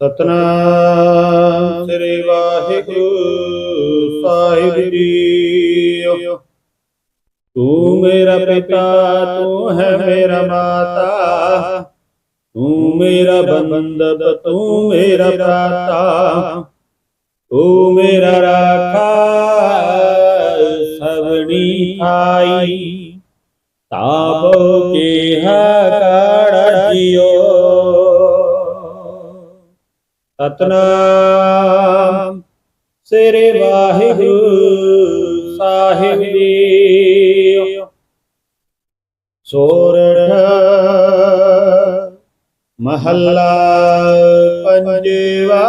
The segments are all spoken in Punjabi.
ਸਤਨਾਮ। ਸ੍ਰੀ ਵਾਹਿਗੁਰੂ ਸਾਹਿਬ ਜੀ ਤੂੰ ਮੇਰਾ ਪਿਤਾ, ਤੂੰ ਹੈ ਮੇਰਾ ਮਾਤਾ। ਤੂੰ ਮੇਰਾ ਬੰਦਪ ਤੂੰ ਮੇਰਾ ਭਰਾਤਾ ਤੂੰ ਮੇਰਾ ਰਾਖਾ ਸਭਨੀ ਥਾਈ। ਤਾਪ ਕੇ ਹਕੜ ਸਤਨਾਮ। ਸ੍ਰੀ ਵਾਹਿਗੁਰੂ ਸਾਹਿਬ ਜੀ ਸੋਰਠ ਮਹੱਲਾ ਪੰਜਵਾ।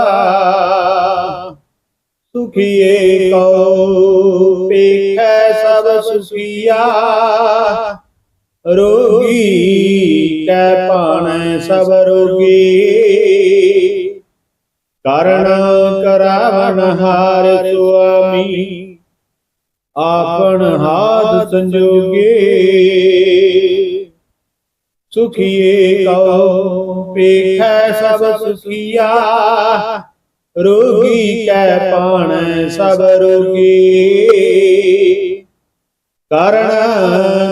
ਸੁਖੀਏ ਕਉ, ਪੇਖੈ ਸਭ ਸੁਖੀਆ। ਰੋਗੀ ਕੈ ਪਾਣੈ ਸਭ ਰੋਗੀ। ਕਰਨ ਕਰਾਵਨ ਹਾਰ ਸੁਆਮੀ। ਆਪਨ ਹਾਥ ਸੰਜੋਗੇ। ਸੁਖੀਏ ਕਉ, ਪੇਖੈ ਸਭ ਸੁਖੀਆ। ਰੋਗੀ ਕੈ ਪਾਣੈ ਸਭ ਰੋਗੀ। ਕਰਨ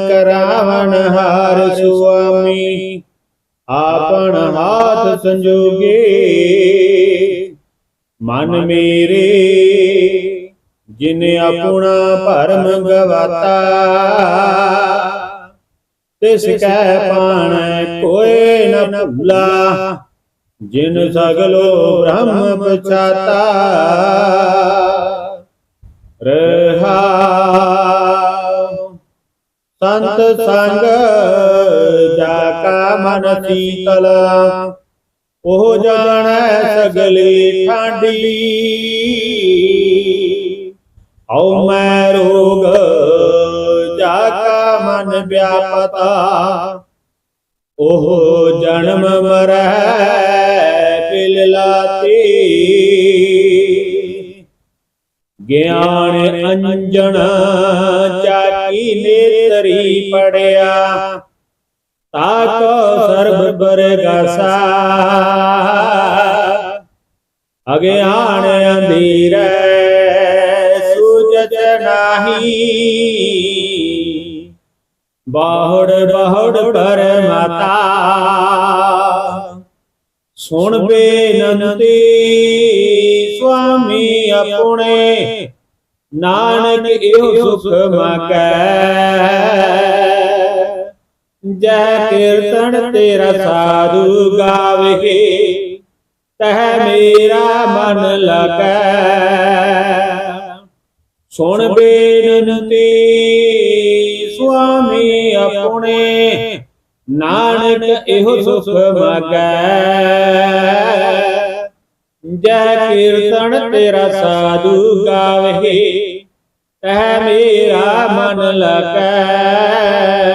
ਕਰਾਵਨ ਹਾਰ ਸੁਆਮੀ। ਆਪਨ ਹਾਥ ਸੰਜੋਗੇ। ਮਨ ਮੇਰੇ ਜਿਨ ਆਪਣਾ ਭਰਮ ਗਵਾਤਾ ਤਿਸ ਕੈ ਪਾਣੈ ਕੋਇ ਨ ਭੁਲਾ। ਜਿਨ ਸਗਲੋ ਬ੍ਰਹਮ ਪਛਾਤਾ। ਰਹਾ। ਸੰਤ ਸੰਗ ਜਾ ਕਾ ਮਨ ਸੀਤਲ। ਉਹ ਜਾਣੈ ਸਗਲੀ ਠਾਡੀ। ਹਉ ਮੈਂ ਰੋਗ ਜਾ ਕਾ ਮਨ ਵਿਆਪਤਾ। ਉਹ ਜਨਮ ਮਰੈ ਬਿਲ ਲਾਤੀ। ਗਿਆਨ ਅੰਜਣ ਚਾਕੀ ਨੇਤਰੀ ਪੜਿਆ। ਤਾਕੋ ਸਰਬ ਬਰਗਾਸਾ। ਅਗਿਆਨ ਅੰਧੀਰੈ ਸੂਝਤ ਨਾਹੀ। ਬਾਹੜ ਬਾਹੜ ਪਰਮਾਤਾ। ਸੁਣ ਬੇਨੰਤੀ ਸੁਆਮੀ ਆਪਣੇ। ਨਾਨਕ ਇਹੋ ਸੁਖ ਮਕੈ। ਜੈ ਕੀਰਤਨ ਤੇਰਾ ਸਾਧੂ ਗਾਵੇ ਤਹ ਮੇਰਾ ਮਨ ਲਗੈ ਸੁਣ ਬੇਨੰਤੀ ਸੁਆਮੀ ਆਪਣੇ, ਨਾਨਕ ਇਹੋ ਸੁਖ ਮਾਗੈ। ਜੈ ਕੀਰਤਨ ਤੇਰਾ ਸਾਧੂ ਗਾਵੇ ਤਹ ਮੇਰਾ ਮਨ ਲਗੈ